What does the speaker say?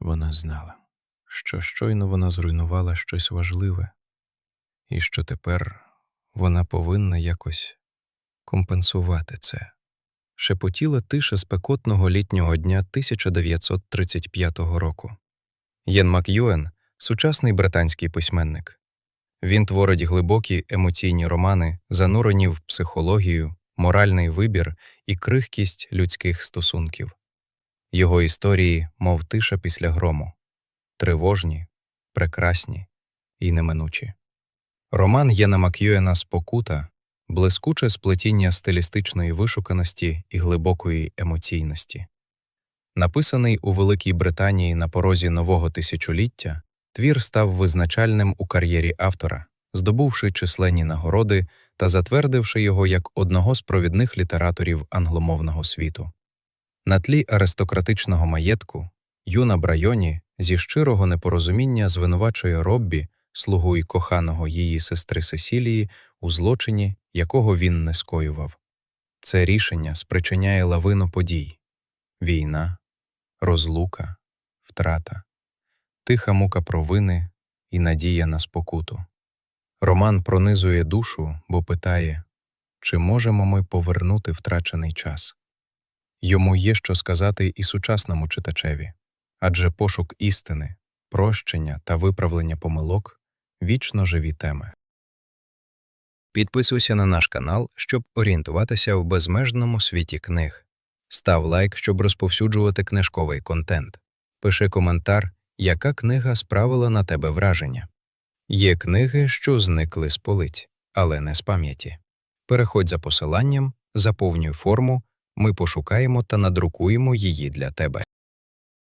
Вона знала, що щойно вона зруйнувала щось важливе, і що тепер вона повинна якось компенсувати це. Шепотіла тиша спекотного літнього дня 1935 року. Єн Мак'юен – сучасний британський письменник. Він творить глибокі емоційні романи, занурені в психологію, моральний вибір і крихкість людських стосунків. Його історії, мов тиша після грому, тривожні, прекрасні і неминучі. Роман Єна Мак'юена Спокута блискуче сплетіння стилістичної вишуканості і глибокої емоційності. Написаний у Великій Британії на порозі нового тисячоліття, твір став визначальним у кар'єрі автора, здобувши численні нагороди та затвердивши його як одного з провідних літераторів англомовного світу. На тлі аристократичного маєтку юна Брайоні зі щирого непорозуміння звинувачує Роббі, слугу й коханого її сестри Сесілії, у злочині, якого він не скоював. Це рішення спричиняє лавину подій війна, розлука, втрата, тиха мука провини і надія на спокуту. Роман пронизує душу, бо питає, чи можемо ми повернути втрачений час. Йому є що сказати і сучасному читачеві, адже пошук істини, прощення та виправлення помилок вічно живі теми. Підписуйся на наш канал, щоб орієнтуватися в безмежному світі книг. Став лайк, щоб розповсюджувати книжковий контент. Пиши коментар, яка книга справила на тебе враження. Є книги, що зникли з полиць, але не з пам'яті. Переходь за посиланням, заповнюй форму, ми пошукаємо та надрукуємо її для тебе.